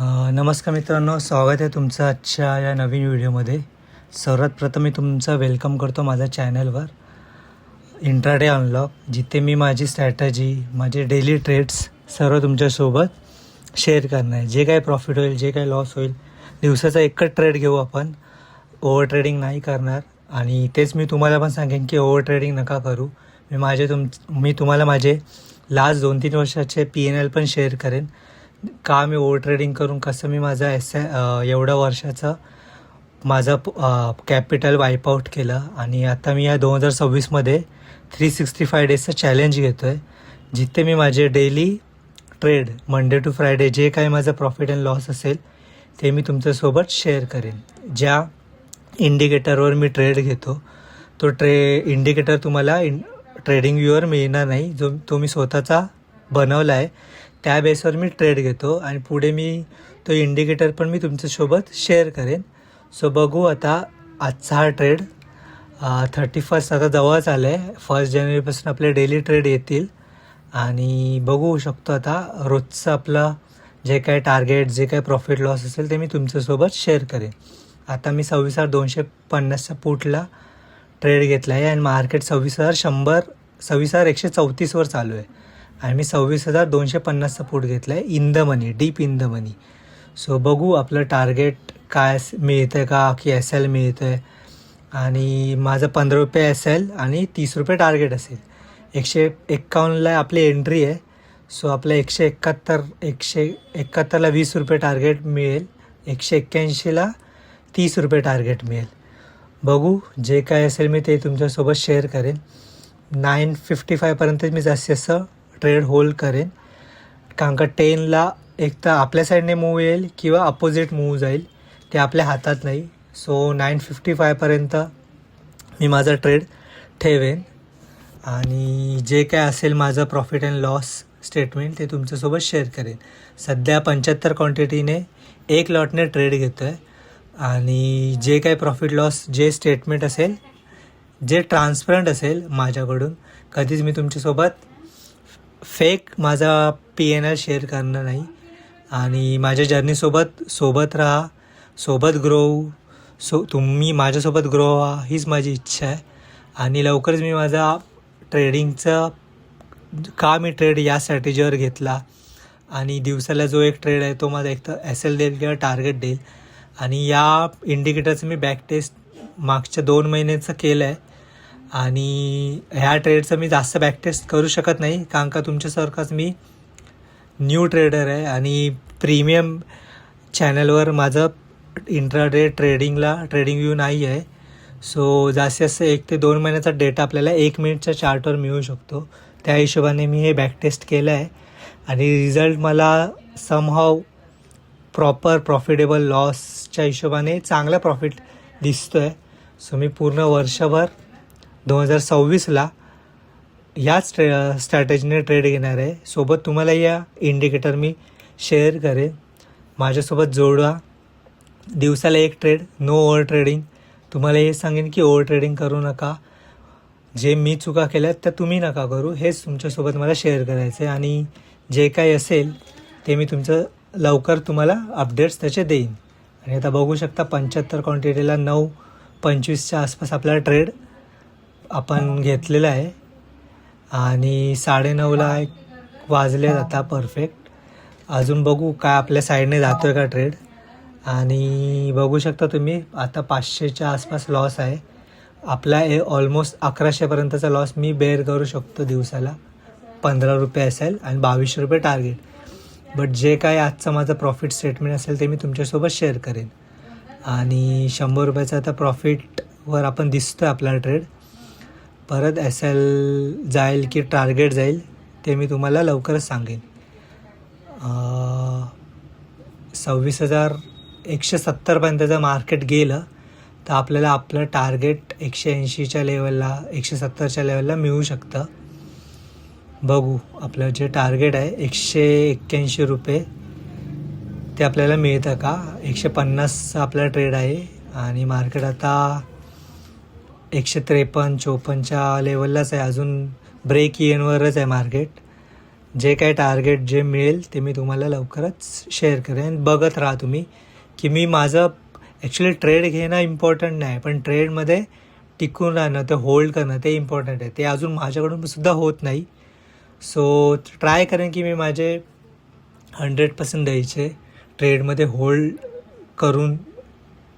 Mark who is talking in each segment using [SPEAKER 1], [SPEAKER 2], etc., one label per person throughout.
[SPEAKER 1] नमस्कार मित्रांनो स्वागत आहे तुमचं आजच्या या नवीन व्हिडिओमध्ये. सर्वात प्रथम मी तुमचं वेलकम करतो माझ्या चॅनलवर. इंट्राडे अनलॉक जिथे मी माझी स्ट्रॅटजी माझे डेली ट्रेड्स सर्व तुमच्यासोबत शेअर करणार आहे. जे काय प्रॉफिट होईल जे काय लॉस होईल दिवसाचा एकच ट्रेड घेऊ आपण. ओव्हर ट्रेडिंग नाही करणार. आणि तेच मी तुम्हाला पण सांगेन की ओव्हर ट्रेडिंग नका करू. मी माझे तुम मी तुम्हाला माझे लास्ट दोन तीन वर्षाचे पी एन एल पण शेअर करेन. का मी ओव्हर ट्रेडिंग करून कसं मी माझा एस एवढ्या वर्षाचं माझं कॅपिटल वाईपआउट केलं. आणि आता मी या दोन हजार सव्वीसमध्ये थ्री सिक्स्टी फाय डेजचं चॅलेंज घेतो आहे जिथे मी माझे daily trade Monday to Friday जे काही माझं प्रॉफिट अँड लॉस असेल ते मी तुमच्यासोबत शेअर करेन. ज्या इंडिकेटरवर मी ट्रेड घेतो तो ट्रे इंडिकेटर तुम्हाला इन ट्रेडिंग व्ह्यूवर मिळणार नाही. जो तो मी स्वतःचा बनवला आहे त्या बेसवर मी ट्रेड घेतो आणि पुढे मी तो इंडिकेटर पण मी तुमच्यासोबत शेअर करेन. सो बघू आता आजचा हा ट्रेड थर्टी फर्स्ट आता जवळच आलं आहे फर्स्ट जानेवारीपासून आपले डेली ट्रेड येतील. आणि बघू शकतो आता रोजचं आपलं जे काय टार्गेट जे काय प्रॉफिट लॉस असेल ते मी तुमच्यासोबत शेअर करेन. आता मी सव्वीस हजार दोनशे पन्नासच्या पुटला ट्रेड घेतला आहे आणि मार्केट सव्वीस हजार शंभर सव्वीस हजार एकशे चौतीसवर चालू आहे. आणि मी सव्वीस हजार दोनशे पन्नासचा फूट घेतला आहे in the money deep in the money so बघू आपलं टार्गेट काय मिळतं आहे का? की एस एल मिळतं आहे आणि माझं पंधरा रुपये एस एल आणि तीस रुपये टार्गेट असेल. एकशे एक्कावन्नला आपली एंट्री आहे. सो आपलं एकशे एकाहत्तर एकशे एकाहत्तरला वीस रुपये टार्गेट मिळेल. एकशे एक्क्याऐंशीला तीस रुपये टार्गेट मिळेल. बघू जे काय असेल मी ते तुमच्यासोबत शेअर करेन. नाईन फिफ्टी फायपर्यंत मी जास्तीत जास्त ट्रेड होल्ड करेन. कारण का टेनला एक तर आपल्या साईडने मूव येईल किंवा अपोजिट मूव जाईल. ते आपल्या हातात नाही. सो नाईन फिफ्टी फायपर्यंत मी माझा ट्रेड ठेवेन. आणि जे काय असेल माझं प्रॉफिट अँड लॉस स्टेटमेंट ते तुमच्यासोबत शेअर करेन. सध्या पंच्याहत्तर क्वांटिटीने एक लॉटने ट्रेड घेतो आहे आणि जे काय प्रॉफिट लॉस जे स्टेटमेंट असेल जे ट्रान्सपरंट असेल माझ्याकडून कधीच मी तुमच्यासोबत फेक माझा पी एन एल शेअर करणार नाही. आणि माझ्या जर्नीसोबत सोबत राहा सोबत ग्रो सो तुम्ही माझ्यासोबत ग्रो व्हा हीच माझी इच्छा आहे. आणि लवकरच मी माझा ट्रेडिंगचा का मी ट्रेड या स्ट्रॅटेजीवर घेतला. आणि दिवसाला जो एक ट्रेड आहे तो माझा एक तर एस एल देईल किंवा टार्गेट देईल. आणि या इंडिकेटरचं मी बॅक टेस्ट मागच्या दोन महिन्याचं केलं आहे आणि ह्या ट्रेडचं मी जास्त बॅक टेस्ट करू शकत नाही. कारण का तुमच्यासारखाच मी न्यू ट्रेडर आहे आणि प्रीमियम चॅनलवर माझं इंट्राडे ट्रेडिंगला ट्रेडिंग व्ह्यू नाही आहे. सो जास्तीत जास्त एक ते दोन महिन्याचा डेटा आपल्याला एक मिनिटच्या चार्टवर मिळू शकतो. त्या हिशोबाने मी हे बॅक टेस्ट केलं आहे. आणि रिझल्ट मला समहाव प्रॉपर प्रॉफिटेबल लॉसच्या हिशोबाने चांगला प्रॉफिट दिसतो आहे सो मी पूर्ण वर्षभर दोन हजार सव्वीसला याच ट्रे स्ट्रॅटेजीने ट्रेड घेणार आहे. सोबत तुम्हाला या इंडिकेटर मी शेअर करेन. माझ्यासोबत जोडा दिवसाला एक ट्रेड नो ओव्हर ट्रेडिंग तुम्हाला हे सांगेन की ओव्हर ट्रेडिंग करू नका. जे मी चुका केल्या त्या तुम्ही नका करू. हेच तुमच्यासोबत मला शेअर करायचं आहे आणि जे काही असेल ते मी तुमचं लवकर तुम्हाला अपडेट्स त्याचे देईन. आणि आता बघू शकता पंच्याहत्तर क्वांटिटीला नऊ पंचवीसच्या आसपास आपला ट्रेड आपण घेतलेला आहे. आणि साडेनऊला एक वाजले आता परफेक्ट अजून बघू काय आपल्या साईडने जातो आहे का ट्रेड आणि बघू शकता तुम्ही आता पाचशेच्या आसपास लॉस आहे. आपला ए ऑलमोस्ट अकराशेपर्यंतचा लॉस मी बेअर करू शकतो दिवसाला. पंधरा रुपये असेल आणि बावीसशे रुपये टार्गेट बट जे काय आजचं माझं प्रॉफिट स्टेटमेंट असेल ते मी तुमच्यासोबत शेअर करेन. आणि शंभर रुपयाचं आता प्रॉफिटवर आपण दिसतो आहे आपला ट्रेड परत एस एल जाईल की टार्गेट जाईल ते मी तुम्हाला लवकरच सांगेन. सव्वीस हजार एकशे सत्तरपर्यंत जर मार्केट गेलं तर आपल्याला आपलं टार्गेट एकशे ऐंशीच्या लेवलला एकशे सत्तरच्या लेवलला मिळू शकतं. बघू आपलं जे टार्गेट आहे एकशे एक्क्याऐंशी रुपये ते आपल्याला मिळतं का? एकशे पन्नासचा आपला ट्रेड आहे आणि मार्केट आता एकशे त्रेपन्न चोपन्नच्या लेवललाच आहे. अजून ब्रेक इयनवरच आहे मार्केट जे काही टार्गेट जे मिळेल ते मी तुम्हाला लवकरच शेअर करेन. आणि बघत राहा तुम्ही की मी माझं ॲक्च्युली ट्रेड घेणं इम्पॉर्टंट नाही पण ट्रेडमध्ये टिकून राहणं ते होल्ड करणं ते इम्पॉर्टंट आहे. ते अजून माझ्याकडून सुद्धा होत नाही. सो ट्राय करेन की मी माझे हंड्रेड पर्सेंट द्यायचे ट्रेडमध्ये होल्ड करून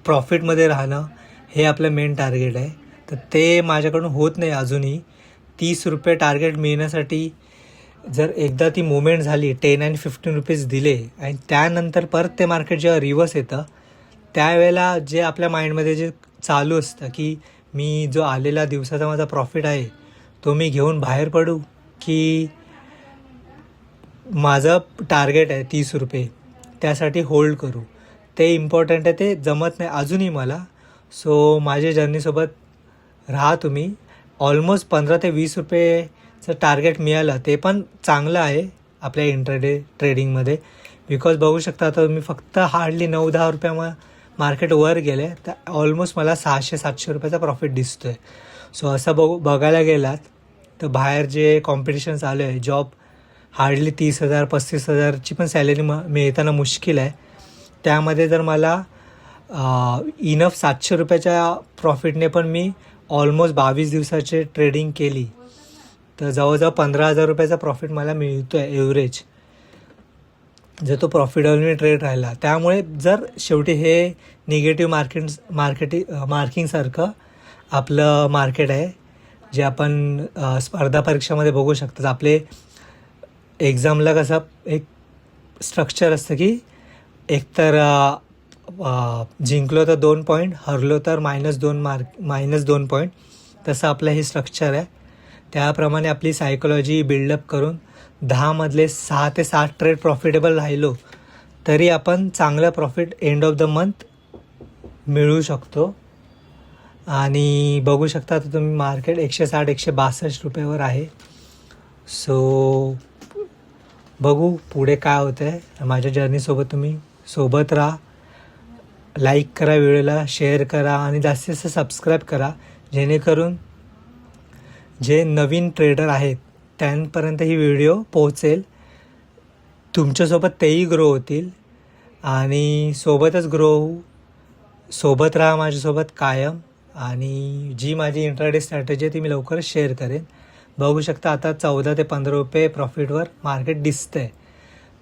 [SPEAKER 1] प्रॉफिटमध्ये राहणं हे आपलं मेन टार्गेट आहे. तर ते माझ्याकडून होत नाही अजूनही. तीस रुपये टार्गेट मिळण्यासाठी जर एकदा ती मुवमेंट झाली टेन अँड फिफ्टीन रुपीज दिले आणि त्यानंतर परत ते मार्केट जेव्हा रिवर्स येतं त्यावेळेला जे आपल्या माइंडमध्ये जे चालू असतं की मी जो आलेला दिवसाचा माझा प्रॉफिट आहे तो मी घेऊन बाहेर पडू की माझं टार्गेट आहे तीस रुपये त्यासाठी होल्ड करू. ते इम्पॉर्टंट आहे ते जमत नाही अजूनही मला. सो माझ्या जर्नीसोबत राहा तुम्ही. ऑलमोस्ट पंधरा ते वीस रुपयेचं टार्गेट मिळालं ते पण चांगलं आहे आपल्या इंटरडे ट्रेडिंगमध्ये बिकॉज बघू शकता आता तुम्ही फक्त हार्डली नऊ दहा रुपया मा मार्केट वर गेले तर ऑलमोस्ट मला सहाशे सातशे रुपयाचा प्रॉफिट दिसतो आहे सो असं बघू बघायला गेलात तर बाहेर जे कॉम्पिटिशन चालू आहे जॉब हार्डली तीस हजार पस्तीस हजारची पण सॅलरी म मिळताना मुश्किल आहे. त्यामध्ये जर मला इनफ सातशे रुपयाच्या प्रॉफिटने पण मी ऑलमोस्ट बावीस दिवसाचे ट्रेडिंग केली. तर जवळजवळ पंधरा हजार रुपयाचा प्रॉफिट मला मिळतो आहे एव्हरेज जर तो प्रॉफिटेबल ट्रेड राहिला. त्यामुळे जर शेवटी हे निगेटिव्ह मार्केट मार्केटिंग मार्किंगसारखं आपलं मार्केट आहे जे आपण स्पर्धा परीक्षामध्ये बघू शकतात आपले एक्झामला कसं एक स्ट्रक्चर असतं की एकतर जिंकलो तर दोन पॉईंट हरलो तर मायनस दोन मार्क मायनस दोन पॉईंट तसं आपलं हे स्ट्रक्चर आहे. त्याप्रमाणे आपली सायकोलॉजी बिल्डअप करून दहामधले सहा ते सात ट्रेड प्रॉफिटेबल राहिलो तरी आपण चांगलं profit end of the month मिळू शकतो. आणि बघू शकता तर तुम्ही मार्केट एकशे साठ एकशे बासष्ट रुपयावर आहे. सो बघू पुढे काय होतं आहे माझ्या जर्नीसोबत तुम्ही सोबत राहा. लाईक करा व्हिडिओला शेअर करा आणि जास्तीत जास्त सबस्क्राईब करा. जेणेकरून जे नवीन ट्रेडर आहेत त्यांपर्यंत ही व्हिडिओ पोहोचेल. तुमच्यासोबत तेही ग्रो होतील. आणि सोबतच ग्रो होऊ सोबत राहा माझ्यासोबत कायम. आणि जी माझी इंट्राडे स्ट्रॅटेजी आहे ती मी लवकरच शेअर करेन. बघू शकता आता चौदा ते पंधरा रुपये प्रॉफिटवर मार्केट दिसतं आहे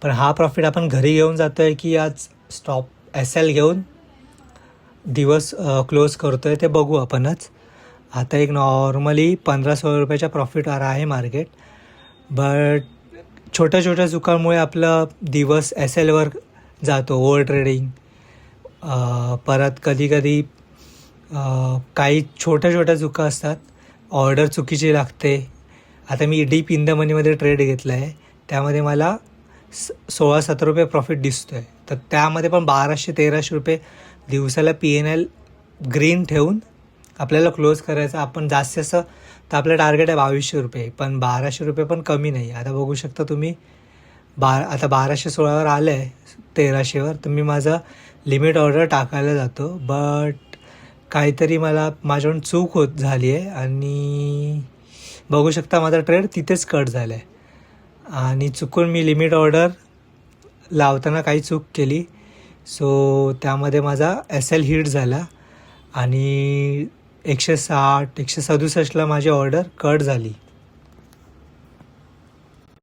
[SPEAKER 1] पण हा प्रॉफिट आपण घरी घेऊन जातो आहे की आज स्टॉप एस एल घेऊन? दिवस क्लोज करतो आहे ते बघू आपणच. आता एक नॉर्मली पंधरा सोळा रुपयाच्या प्रॉफिटवर आहे मार्केट बट छोट्या छोट्या चुकांमुळे आपलं दिवस एस एलवर जातो ओव्हर ट्रेडिंग परत कधीकधी काही छोट्या छोट्या चुका असतात. ऑर्डर चुकीची लागते. आता मी डीप इन द मनीमध्ये ट्रेड घेतला आहे त्यामध्ये मला स सोळा सतरा रुपये प्रॉफिट दिसतो आहे तर त्यामध्ये पण बाराशे तेराशे रुपये दिवसाला पी एन एल ग्रीन ठेवून आपल्याला क्लोज करायचं. आपण जास्तीत जास्त तर आपलं टार्गेट आहे बावीसशे रुपये. पण बाराशे रुपये पण कमी नाही. आता बघू शकता तुम्ही बा आता बाराशे सोळावर आलं आहे तेराशेवर तर मी माझं लिमिट ऑर्डर टाकायला जातो. बट काहीतरी मला माझ्याकडून चूक होत झाली आहे आणि बघू शकता माझा ट्रेड तिथेच कट झाला आहे आणि चुकून मी लिमिट ऑर्डर लावताना काही चूक केली. सो त्यामध्ये माझा एस एल हिट झाला आणि एकशे साठ एकशे सदुसष्टला माझी ऑर्डर कट झाली.